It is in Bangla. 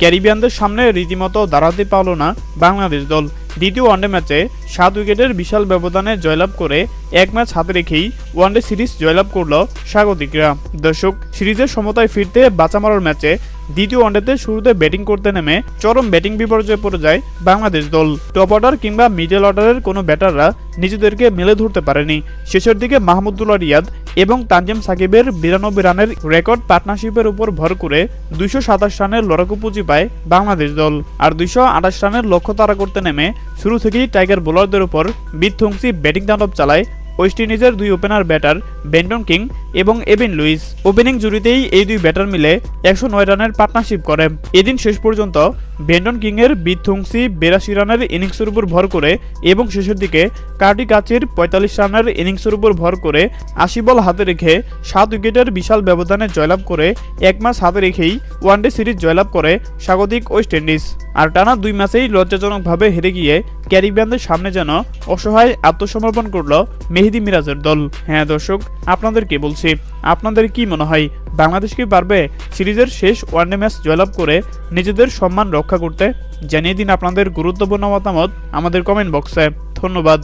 ক্যারিবিয়ানদের সামনে রীতিমতো দাঁড়াতে পারল না বাংলাদেশ দল। দ্বিতীয় ওয়ানডে ম্যাচে সাত উইকেটের বিশাল ব্যবধানে জয়লাভ করে এক ম্যাচ হাতে রেখেই ওয়ানডে সিরিজ জয়লাভ করল স্বাগতিকরা। দর্শক, সিরিজের সমতায় ফিরতে বাঁচা মারার ম্যাচে দ্বিতীয় ওয়ানডেতে শুরুতে ব্যাটিং করতে নেমে চরম ব্যাটিং বিপর্যয়ে পড়ে যায় বাংলাদেশ দল। টপ অর্ডার কিংবা মিডল অর্ডারের কোনো ব্যাটাররা নিজেদেরকে মেলে ধরতে পারেনি। শেষের দিকে মাহমুদুল্লাহ রিয়াদ এবং তানজিম সাকিবের বিরানব্বই রানের রেকর্ড পার্টনারশিপের উপর ভর করে দুইশো সাতাশ রানের লড়াকু পুঁজি পায় বাংলাদেশ দল। আর দুইশো আঠাশ রানের লক্ষ্য তারা করতে নেমে শুরু থেকেই টাইগার বোলারদের উপর বিধ্বংসী ব্যাটিং তাণ্ডব চালায় ওয়েস্ট ইন্ডিজের দুই ওপেনার ব্যাটার বেন্টন কিং এবং এবিন লুইস ওপেনিং জুড়িতেই এই দুই ব্যাটার মিলে একশো নয় রানের পার্টনারশিপ করে। এদিন শেষ পর্যন্ত বেন্টন কিংয়ের বিধ্বংসী বেরাশি রানের ইনিংসের উপর ভর করে এবং শেষের দিকে কার্টি কাচির পঁয়তাল্লিশ রানের ইনিংসের উপর ভর করে আশি বল হাতে রেখে সাত উইকেটের বিশাল ব্যবধানে জয়লাভ করে এক ম্যাচ হাতে রেখেই ওয়ানডে সিরিজ জয়লাভ করে স্বাগতিক ওয়েস্ট ইন্ডিজ। আর টানা দুই ম্যাচেই লজ্জাজনকভাবে হেরে গিয়ে ক্যারিবিয়ানদের সামনে যেন অসহায় আত্মসমর্পণ করল মেহেদি মিরাজের দল। হ্যাঁ দর্শক, আপনাদের কি বলছি, আপনাদের কি মনে হয়, বাংলাদেশ কি পারবে সিরিজের শেষ ওয়ানডে ম্যাচ জয়লাভ করে নিজেদের সম্মান রক্ষা করতে? জানিয়ে দিন আপনাদের গুরুত্বপূর্ণ মতামত আমাদের কমেন্ট বক্সে ধন্যবাদ।